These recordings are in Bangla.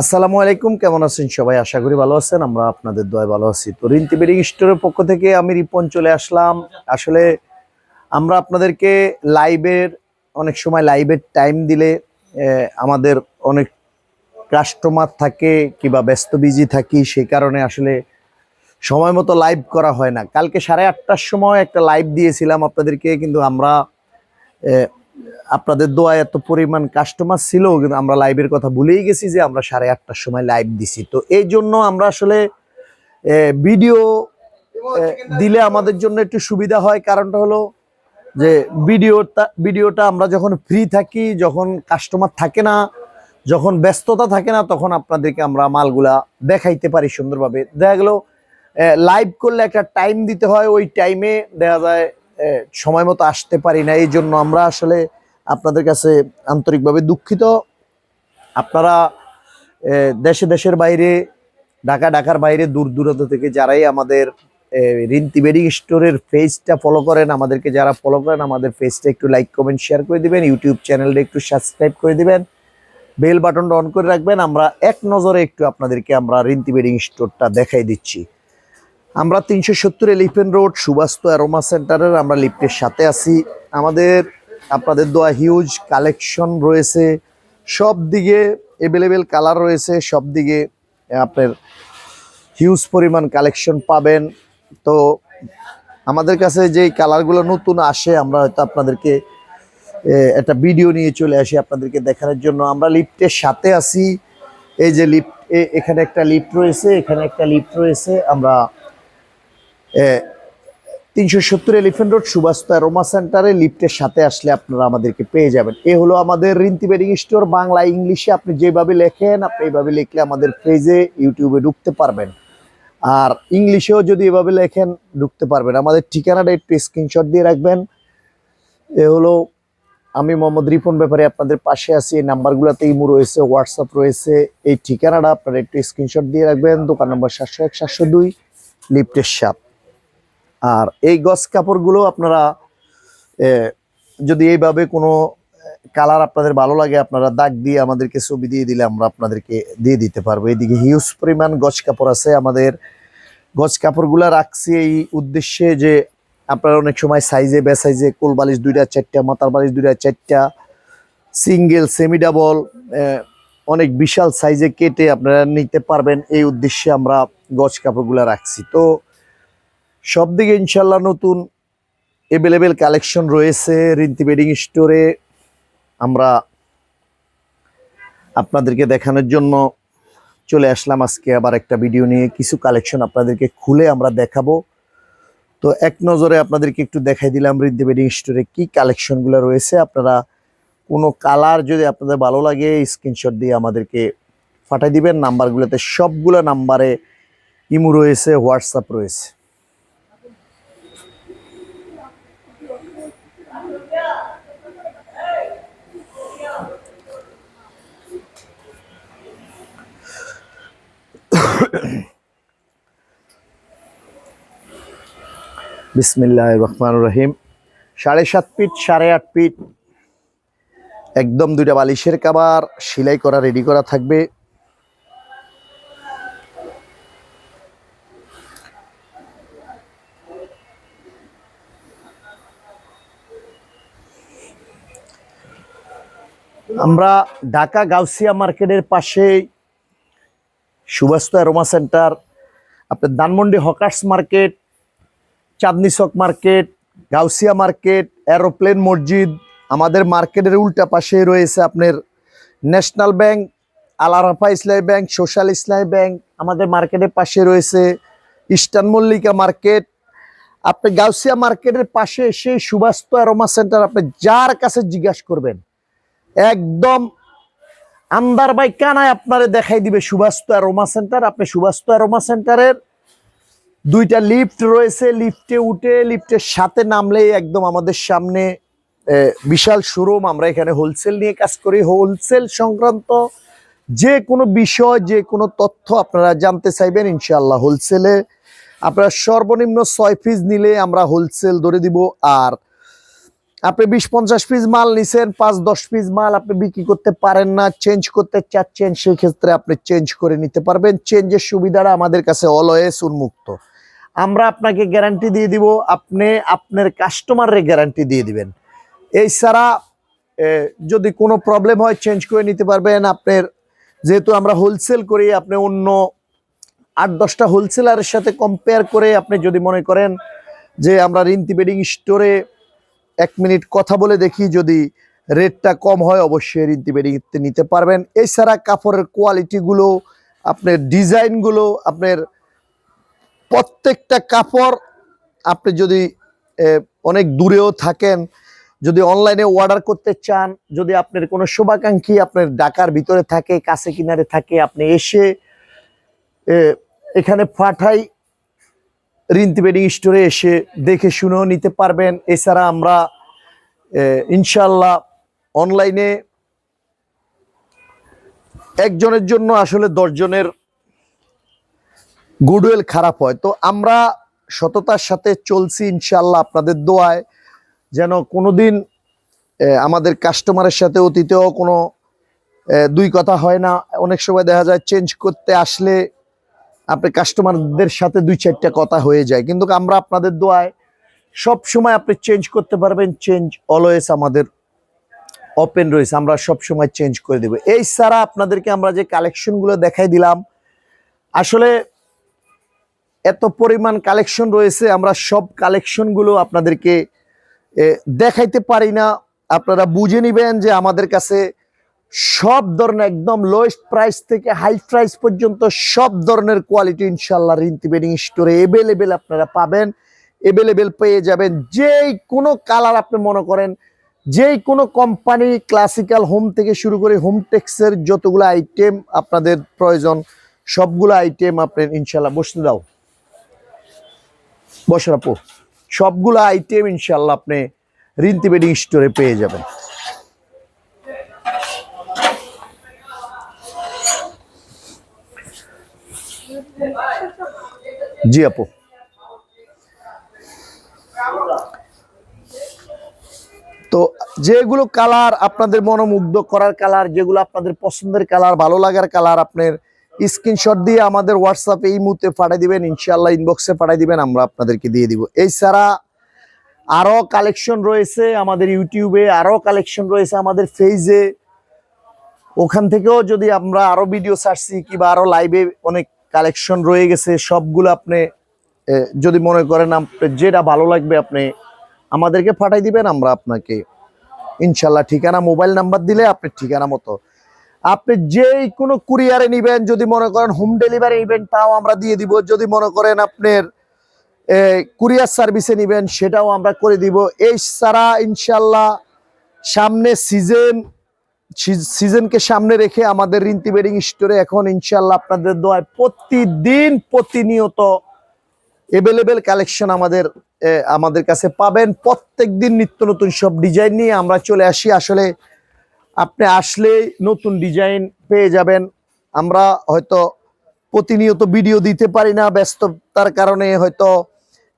আসসালামু আলাইকুম, কেমন আছেন সবাই? আশা করি ভালো আছেন, আমরা আপনাদের দয় ভালো আছি। তো রিন্তি বেডিং স্টোরের পক্ষ থেকে আমি রিপন চলে আসলাম। আসলে আমরা আপনাদেরকে লাইভের, অনেক সময় লাইভের টাইম দিলে আমাদের অনেক কাস্টমার থাকে কিংবা ব্যস্ত বিজি থাকি সেই কারণে আসলে সময় মতো লাইভ করা হয় না। কালকে সাড়ে আটটার সময় একটা লাইভ দিয়েছিলাম আপনাদেরকে, কিন্তু আমরা আপনাদের দোয়া এত পরিমাণ কাস্টমার ছিল কিন্তু আমরা লাইভের কথা ভুলেই গেছি যে আমরা সাড়ে আটটার সময় লাইভ দিছি। তো এই জন্য আমরা আসলে ভিডিও দিলে আমাদের জন্য একটু সুবিধা হয়। কারণটা হলো যে ভিডিওটা ভিডিওটা আমরা যখন ফ্রি থাকি, যখন কাস্টমার থাকে না, যখন ব্যস্ততা থাকে না, তখন আপনাদেরকে আমরা মালগুলা দেখাইতে পারি সুন্দরভাবে। দেখা গেল লাইভ করলে একটা টাইম দিতে হয়, ওই টাইমে দেখা যায় সময় মতো আসতে পারি না। এই জন্য আমরা আসলে আপনাদের কাছে আন্তরিকভাবে দুঃখিত। আপনারা দেশে দেশের বাইরে, ঢাকা, ঢাকার বাইরে দূর দূরান্ত থেকে যারাই আমাদের রিন্তি বেডিং স্টোরের পেজটা ফলো করেন, আমাদেরকে যারা ফলো করেন, আমাদের পেজটা একটু লাইক কমেন্ট শেয়ার করে দিবেন ইউটিউব চ্যানেলটা একটু সাবস্ক্রাইব করে দিবেন। বেল বাটনটা অন করে রাখবেন। আমরা এক নজরে একটু আপনাদেরকে আমরা রিন্তি বেডিং স্টোরটা দেখাই দিচ্ছি। আমরা তিনশো সত্তর এলিফেন্ট রোড, সুবাস্ত অ্যারোমা সেন্টারের আমরা লিফটের সাথে আছি। আমাদের, আপনাদের দোয়া হিউজ কালেকশন রয়েছে। সব দিকে অ্যাভেলেবেল কালার রয়েছে, সব দিকে আপনার হিউজ পরিমাণ কালেকশন পাবেন। তো আমাদের কাছে যেই কালারগুলো নতুন আসে, আমরা হয়তো আপনাদেরকে একটা ভিডিও নিয়ে চলে আসি আপনাদেরকে দেখানোর জন্য। আমরা লিফটের সাথে আছি। এই যে লিফট এখানে একটা লিফট রয়েছে, এখানে একটা লিফট রয়েছে। আমরা তিনশো সত্তর এলিফেন্ট রোড সুবাস্ত রোমা সেন্টারে লিফটের সাথে আসলে আপনারা আমাদেরকে পেয়ে যাবেন। এ হলো আমাদের রিন্তি বেডিং স্টোর বাংলা ইংলিশে আপনি যেভাবে লেখেন, আপনি এইভাবে লিখলে আমাদের পেজে ইউটিউবে ঢুকতে পারবেন। আর ইংলিশেও যদি এভাবে লেখেন, ঢুকতে পারবেন। আমাদের ঠিকানাটা একটু স্ক্রিনশট দিয়ে রাখবেন। এ হলো, আমি মোহাম্মদ রিপন ব্যাপারে আপনাদের পাশে আছি। এই নাম্বারগুলোতে ইমো রয়েছে হোয়াটসঅ্যাপ রয়েছে। এই ঠিকানাটা আপনারা একটু স্ক্রিনশট দিয়ে রাখবেন। দোকান নম্বর সাতশো এক, সাতশো দুই লিফটের সাত আর এই গস কাপড়গুলো আপনারা যদি এইভাবে কোনো কালার আপনাদের ভালো লাগে, আপনারা দাগ দিয়ে আমাদেরকে ছবি দিয়ে দিলে আমরা আপনাদেরকে দিয়ে দিতে পারব। এইদিকে হিউজ পরিমাণ গছ কাপড় আছে আমাদের। গছ কাপড়গুলো রাখছি এই উদ্দেশ্যে যে, আপনারা অনেক সময় সাইজে বে সাইজে কোল বালিশ দুইটা, চারটা, মাথার বালিশ দুইটা, চারটা সিঙ্গেল সেমি ডাবল অনেক বিশাল সাইজে কেটে আপনারা নিতে পারবেন। এই উদ্দেশ্যে আমরা গছ কাপড়গুলো রাখছি। তো সব দিকে ইনশাল্লাহ নতুন অ্যাভেলেবেল কালেকশন রয়েছে রিন্তি বেডিং স্টোরে আমরা আপনাদেরকে দেখানোর জন্য চলে আসলাম আজকে আবার একটা ভিডিও নিয়ে। কিছু কালেকশন আপনাদেরকে খুলে আমরা দেখাবো। তো এক নজরে আপনাদেরকে একটু দেখাই দিলাম রিন্তি বেডিং স্টোরে কি কালেকশনগুলো রয়েছে। আপনারা কোনো কালার যদি আপনাদের ভালো লাগে স্ক্রিনশট দিয়ে আমাদেরকে পাঠিয়ে দিবেন। নাম্বারগুলোতে সবগুলো নাম্বারে ইমু রয়েছে হোয়াটসঅ্যাপ রয়েছে। বিসমিল্লাহ রহমান রহিম। সাড়ে সাত ফিট, সাড়ে আট ফিট, একদম দুইটা বালিশের কাবার, সেলাই করা রেডি করা থাকবে। আমরা ঢাকা গাউসিয়া মার্কেটের পাশে সুভাস্ত অ্যারোমা সেন্টার, আপনার Dhanmondi hawkers market, Chandni Chowk market, Gausia market, aeroplane মসজিদ, আমাদের মার্কেটের উল্টা পাশে রয়েছে আপনার ন্যাশনাল ব্যাংক আলারাফা ইসলামী ব্যাংক, সোশ্যাল ইসলামী ব্যাংক, আমাদের মার্কেটের পাশে রয়েছে ইস্টার্ন মল্লিকা মার্কেট। আপনি গাউসিয়া মার্কেটের পাশে এসে সুবাস্ত অ্যারোমা সেন্টার আপনি যার কাছে জিজ্ঞাসা করবেন, একদম আন্দার বাই কানায় আপনারে দেখাই দিবে সুবাস্ত অ্যারোমা সেন্টার। আপনি সুবাস্ত অ্যারোমা সেন্টারের দুইটা লিফট রয়েছে, লিফটে উঠে, লিফটের সাথে নামলেই একদম আমাদের সামনে বিশাল শোরুম। আমরা এখানে হোলসেল নিয়ে কাজ করি। হোলসেল সংক্রান্ত যে কোনো বিষয়, যে কোনো তথ্য আপনারা জানতে চাইবেন ইনশাল্লাহ হোলসেলে। আপনারা সর্বনিম্ন ছয় পিস নিলে আমরা হোলসেল ধরে দিব। আর আপনি বিশ পঞ্চাশ পিস মাল নিছেন পাঁচ দশ পিস মাল আপনি বিক্রি করতে পারেন না চেঞ্জ করতে চাচ্ছেন সেই ক্ষেত্রে আপনি চেঞ্জ করে নিতে পারবেন। চেঞ্জের সুবিধাটা আমাদের কাছে অলওয়েজ উন্মুক্ত। আমরা আপনাকে গ্যারান্টি দিয়ে দিব, আপনি আপনার কাস্টমারের গ্যারান্টি দিয়ে দিবেন। এই ছাড়া যদি কোনো প্রবলেম হয় চেঞ্জ করে নিতে পারবেন। আপনার, যেহেতু আমরা হোলসেল করি, আপনি অন্য আট দশটা হোলসেলারের সাথে কম্পেয়ার করে আপনি যদি মনে করেন যে আমরা রিন্তি বেডিং স্টোরে এক মিনিট কথা বলে দেখি যদি রেটটা কম হয়, অবশ্যই বেডিং নিতে পারবেন। এছাড়া কাপড়ের কোয়ালিটিগুলো আপনার ডিজাইনগুলো আপনার প্রত্যেকটা কাপড় আপনি যদি অনেক দূরেও থাকেন, যদি অনলাইনে অর্ডার করতে চান, যদি আপনার কোনো শুভাকাঙ্ক্ষী আপনার ঢাকার ভিতরে থাকে, কাছে কিনারে থাকে, আপনি এসে এখানে পাঠাই রিন্তি বেডিং স্টোরে এসে দেখে শুনেও নিতে পারবেন। এছাড়া আমরা ইনশাল্লাহ অনলাইনে একজনের জন্য আসলে দশজনের গুডওয়েল খারাপ হয়। তো আমরা সততার সাথে চলছি ইনশাল্লাহ আপনাদের দোয়ায়। যেন কোনোদিন আমাদের কাস্টমারের সাথে অতীতেও কোনো দুই কথা হয় না। অনেক সময় দেখা যায়, চেঞ্জ করতে আসলে আপনি কাস্টমারদের সাথে দুই চারটা কথা হয়ে যায়। কিন্তু আমরা আপনাদের দোয়ায় সব সময় আপনি চেঞ্জ করতে পারবেন চেঞ্জ অলওয়েজ আমাদের ওপেন রয়েছে। আমরা সব সময় চেঞ্জ করে দেব। এই ছাড়া আপনাদেরকে আমরা যে কালেকশনগুলো দেখাই দিলাম, আসলে এত পরিমাণ কালেকশন রয়েছে, আমরা সব কালেকশনগুলো আপনাদেরকে দেখাইতে পারি না। আপনারা বুঝে নিবেন যে আমাদের কাছে সব ধরনের একদম লোয়েস্ট প্রাইস থেকে হাই প্রাইস পর্যন্ত সব ধরনের কোয়ালিটি ইনশাল্লাহ রিন্তি বেডিং স্টোরে এভেলেবেল আপনারা পাবেন। এভেলেবেল পেয়ে যাবেন যেই কোনো কালার আপনি মনে করেন, যেই কোনো কোম্পানি ক্লাসিক্যাল হোম থেকে শুরু করে হোম টেক্সের যতগুলো আইটেম আপনাদের প্রয়োজন, সবগুলো আইটেম আপনার ইনশাল্লাহ বসতে দাও। বসেন আপু, সবগুলো আইটেম ইনশাল্লাহ আপনি রিন্তি বেডিং স্টোরে পেয়ে যাবেন। জি আপু। তো যেগুলো কালার আপনাদের মনোমুগ্ধ করার কালার, যেগুলো আপনাদের পছন্দের কালার, ভালো লাগার কালার, আপনার স্ক্রিনশট দিয়ে আমাদের হোয়াটসঅ্যাপে এই মুহূর্তে পাঠিয়ে দিবেন ইনশাল্লাহ ইনবক্সে পাঠিয়ে দিবেন, আমরা আপনাদেরকে দিয়ে দিব। এছাড়া আরও কালেকশন রয়েছে আমাদের ইউটিউবে আরও কালেকশন রয়েছে আমাদের ফেজে ওখান থেকেও যদি আমরা আরও ভিডিও ছাড়ছি কিংবা আরও লাইভে অনেক কালেকশন রয়ে গেছে, সবগুলো আপনি যদি মনে করেন যেটা ভালো লাগবে আপনি আমাদেরকে পাঠাই দিবেন, আমরা আপনাকে ইনশাল্লাহ ঠিকানা, মোবাইল নাম্বার দিলে আপনি ঠিকানা মতো। আপনি যেই কোনো কুরিয়ারে নিবেন, যদি মনে করেন হোম ডেলিভারি নিবেন, তাও আমরা দিয়ে দিব। যদি মনে করেন আপনার কুরিয়ার সার্ভিসে নিবেন, সেটাও আমরা করে দিব। এই ছাড়া ইনশাল্লাহ সামনে সিজন সিজনকে সামনে রেখে আমাদের রিন্তি বেডিং স্টোরে এখন ইনশাল্লাহ আপনাদের দোয়ায় প্রতিদিন প্রতিনিয়ত এভেলেবেল কালেকশন আমাদের আমাদের কাছে পাবেন। প্রত্যেক দিন নিত্য নতুন সব ডিজাইন নিয়ে আমরা চলে আসি। আসলে আপনি আসলে নতুন ডিজাইন পেয়ে যাবেন। আমরা হয়তো প্রতিনিয়ত ভিডিও দিতে পারি না ব্যস্ততার কারণে, হয়তো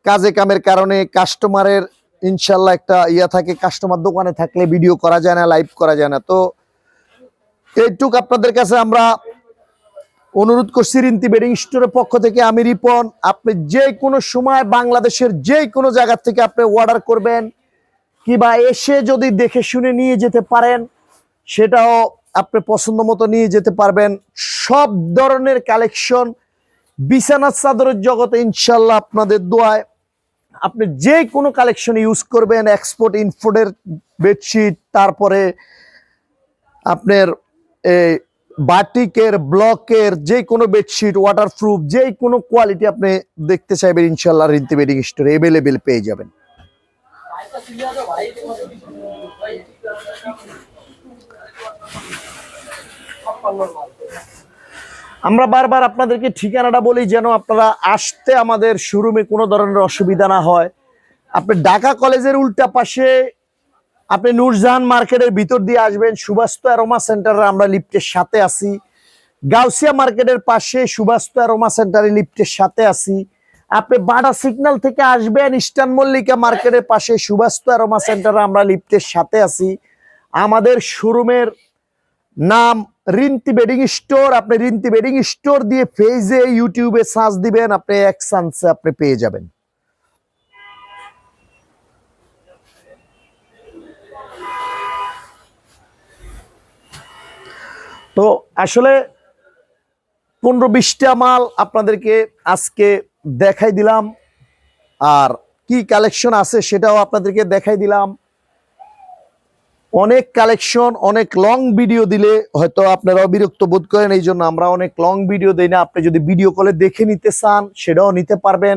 কাজে কামের কারণে কাস্টমারের ইনশাল্লাহ একটা ইয়া থাকে কাস্টমার দোকানে থাকলে ভিডিও করা যায় না লাইভ করা যায় না। তো এইটুক আপনাদের কাছে আমরা অনুরোধ করছি রিন্তি বেডিং স্টোরের পক্ষ থেকে আমি রিপন। আপনি যে কোনো সময় বাংলাদেশের যে কোনো জায়গা থেকে আপনি অর্ডার করবেন, কিবা এসে যদি দেখে শুনে নিয়ে যেতে পারেন, সেটাও আপনি পছন্দ মতো নিয়ে যেতে পারবেন। সব ধরনের কালেকশন বিছানার চাদরের জগতে ইনশাল্লাহ আপনাদের দোয়ায় আপনি যে কোনো কালেকশন ইউজ করবেন এক্সপোর্ট ইনফোর্টের বেডশিট তারপরে আপনার এই বাটিকের ব্লকের যে কোনো বেডশিট ওয়াটারপ্রুফ যে কোনো কোয়ালিটি আপনি দেখতে চাইবেন ইনশাল্লাহ রিন্তি বেডিং স্টোরে অ্যাভেলেবেল পেয়ে যাবেন। আমরা বারবার আপনাদেরকে ঠিকানাটা বলি যেন আপনারা আসতে আমাদের শোরুমে কোনো ধরনের অসুবিধা না হয়। আপনি ঢাকা কলেজের উল্টা পাশে আপনি নূরজাহান মার্কেটের ভিতর দিয়ে আসবেন। সুবাস্ত অ্যারোমা সেন্টারে আমরা লিফটের সাথে আছি। গাউসিয়া মার্কেটের পাশে সুবাস্ত অ্যারোমা সেন্টারে লিফটের সাথে আছি। আপনি বাডা সিগন্যাল থেকে আসবেন ইস্টার্ন মল্লিকা মার্কেটের পাশে সুবাস্ত অ্যারোমা সেন্টারে আমরা লিফটের সাথে আছি। আমাদের শোরুমের নাম রিন্তি বেডিং স্টোর। আপনি রিন্তি বেডিং স্টোর দিয়ে ফেজে ইউটিউবে সার্চ দিবেন, আপনি এক চান্সে আপনি পেয়ে যাবেন। তো আসলে পনেরো বিশটা মাল আপনাদেরকে আজকে দেখাই দিলাম, আর কি কালেকশন আছে সেটাও আপনাদেরকে দেখাই দিলাম। অনেক কালেকশন অনেক লং ভিডিও দিলে হয়তো আপনারাও বিরক্ত বোধ করেন, এই জন্য আমরা অনেক লং ভিডিও দিই না। আপনি যদি ভিডিও কলে দেখে নিতে চান, সেটাও নিতে পারবেন।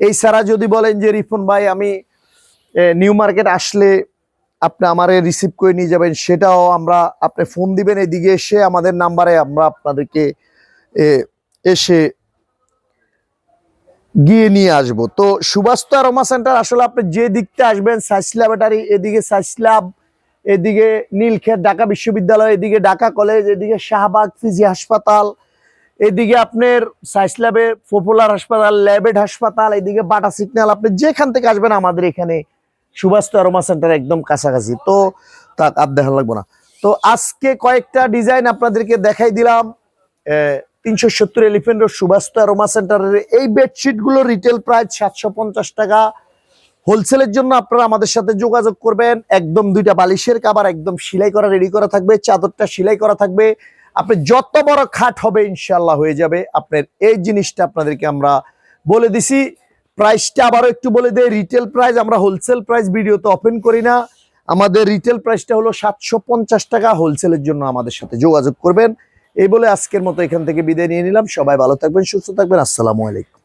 এই ছাড়া যদি বলেন যে, রিফন ভাই, আমি নিউ মার্কেট আসলে আপনি আমারে রিসিভ করে নিয়ে যাবেন, সেটাও আমরা, আপনি ফোন দিবেন এদিকে এসে আমাদের নাম্বারে আমরা আপনাদেরকে এসে গিয়ে নিয়ে আসব। তো সুবাস্ত আরোমা সেন্টার আসলে আপনি যে দিকতে আসবেন সাইসলা ব্যাটারি এদিকে সাইসলাব এদিকে নীলক্ষেত ঢাকা বিশ্ববিদ্যালয়, এদিকে ঢাকা কলেজ, এদিকে শাহবাগ ফিজি হাসপাতাল, এদিকে আপনার সাইসলাবে পপুলার হাসপাতাল ল্যাবেড হাসপাতাল, এদিকে বাটা সিগন্যাল, আপনি যেখান থেকে আসবেন আমাদের এখানে সুভাষ আরোমা সেন্টার একদম কাছাকাছি। তো তা আর দেখা লাগবো না। তো আজকে কয়েকটা ডিজাইন আপনাদেরকে দেখাই দিলাম। তিনশো সত্তর এলিফেন্ট সুবাস্ত অ্যারোমা সেন্টারের এই বেডশিটগুলো রিটেল প্রাইস সাতশো পঞ্চাশ টাকা। হোলসেলের জন্য আপনারা আমাদের সাথে যোগাযোগ করবেন। একদম দুইটা বালিশের কাবার, একদম সেলাই করা রেডি করা থাকবে, চাদরটা সেলাই করা থাকবে। আপনি যত বড় খাট হবে ইনশাল্লাহ হয়ে যাবে। আপনার এই জিনিসটা আপনাদেরকে আমরা বলে দিছি। প্রাইসটা আবারও একটু বলে দেয় রিটেল প্রাইস আমরা হোলসেল প্রাইস ভিডিওতে ওপেন করি না। আমাদের রিটেল প্রাইসটা হলো সাতশো পঞ্চাশ টাকা। হোলসেলের জন্য আমাদের সাথে যোগাযোগ করবেন। এই বলে আজকের মতো এখান থেকে বিদায় নিয়ে নিলাম। সবাই ভালো থাকবেন, সুস্থ থাকবেন। আসসালামু আলাইকুম।